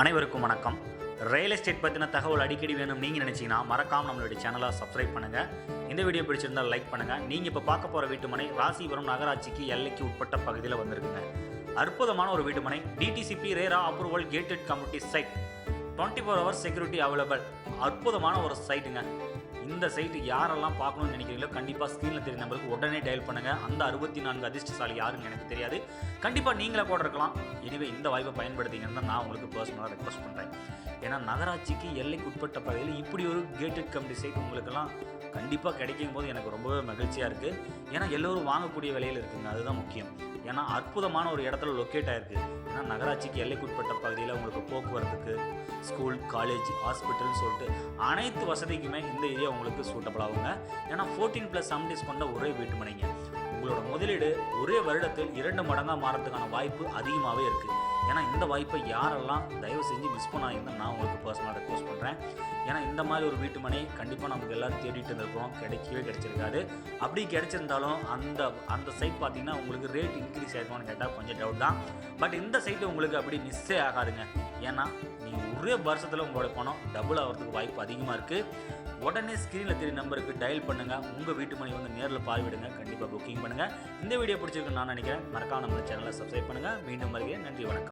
அனைவருக்கும் வணக்கம். Real estate பற்றின தகவல் அடிக்கடி வேணும் நீங்கள் நினச்சிங்கன்னா மறக்காம நம்மளுடைய சேனலை சப்ஸ்கிரைப் பண்ணுங்கள் இந்த வீடியோ பிடிச்சிருந்தால் லைக் பண்ணுங்கள் நீங்கள் இப்போ பார்க்க போகிற வீட்டுமனை ராசிபுரம் நகராட்சிக்கு எல்லைக்கு உட்பட்ட பகுதியில் வந்திருக்குங்க. அற்புதமான ஒரு வீட்டுமனை DTCP RERA approval gated community site twenty four hours security available அற்புதமான ஒரு சைட்டுங்க இந்த சைட்டு யாரெல்லாம் பார்க்கணும்னு நினைக்கிறீங்களோ கண்டிப்பாக ஸ்க்ரீனில் தெரிய நம்பருக்கு உடனே டயல் பண்ணுங்கள் அந்த அறுபத்தி நான்கு அதிர்ஷ்டசாலி யாருன்னு எனக்கு தெரியாது. கண்டிப்பாக நீங்களே கூட இருக்கலாம் எனவே இந்த வாய்ப்பை பயன்படுத்திங்கன்னு தான் நான் உங்களுக்கு பர்சனலாக ரெக்வஸ்ட் பண்ணுறேன் ஏன்னா நகராட்சிக்கு எல்லைக்கு உட்பட்ட பகுதியில் இப்படி ஒரு கேட்டட் கம்பெனி சைட் உங்களுக்கெல்லாம் கண்டிப்பாக கிடைக்கும் போது எனக்கு ரொம்பவே மகிழ்ச்சியாக இருக்குது ஏன்னா எல்லோரும் வாங்கக்கூடிய விலையில் இருக்குங்க. அதுதான் முக்கியம். ஏன்னா அற்புதமான ஒரு இடத்துல லொக்கேட் ஆயிருக்கு. ஏன்னா நகராட்சிக்கு எல்லைக்குட்பட்ட பகுதியில் உங்களுக்கு போக்குவரத்துக்கு ஸ்கூல் காலேஜ் ஹாஸ்பிட்டல்னு சொல்லிட்டு அனைத்து வசதிக்குமே இந்த ஏரியா உங்களுக்கு சூட்டபிள் ஆகுங்க. ஏன்னா ஃபோர்டீன் ப்ளஸ் அம்டிஸ் கொண்ட ஒரே வீட்டு மனைங்க. உங்களோட முதலீடு ஒரே வருடத்தில் இரண்டு மடங்காக மாறதுக்கான வாய்ப்பு அதிகமாகவே இருக்குது ஏன்னா இந்த வாய்ப்பை யாரெல்லாம் தயவு செஞ்சு மிஸ் பண்ணாதீங்கன்னு நான் உங்களுக்கு பர்சனலாக ரெக்வஸ்ட் பண்ணுறேன் ஏன்னா இந்த மாதிரி ஒரு வீட்டு மனை கண்டிப்பாக நமக்கு எல்லோரும் தேடிட்டு இருந்திருக்கோம். கிடைக்கவே கிடைச்சிருக்காது. அப்படி கிடைச்சிருந்தாலும் அந்த அந்த சைட் பார்த்தீங்கன்னா உங்களுக்கு ரேட் இன்க்ரீஸ் ஆகிருக்கும்னு கேட்டால் கொஞ்சம் டவுட் தான். பட் இந்த சைட்டு உங்களுக்கு அப்படி மிஸ்ஸே ஆகாதுங்க. ஏன்னா நீங்கள் ஒரே வருஷத்தில் உங்களோட பணம் டபுள் ஆகிறதுக்கு வாய்ப்பு அதிகமாக இருக்குது உடனே ஸ்க்ரீனில் தெரிய நம்பருக்கு டயல் பண்ணுங்கள் உங்கள் வீட்டு மணி வந்து நேரில் பார்வையிடுங்க. கண்டிப்பாக புக்கிங் பண்ணுங்கள் இந்த வீடியோ பிடிச்சிருக்குன்னு நான் நினைக்கிறேன். மறக்காம நம்ம சேனலை சப்ஸ்கிரைப் பண்ணுங்கள் மீண்டும் வருகிறேன். நன்றி வணக்கம்.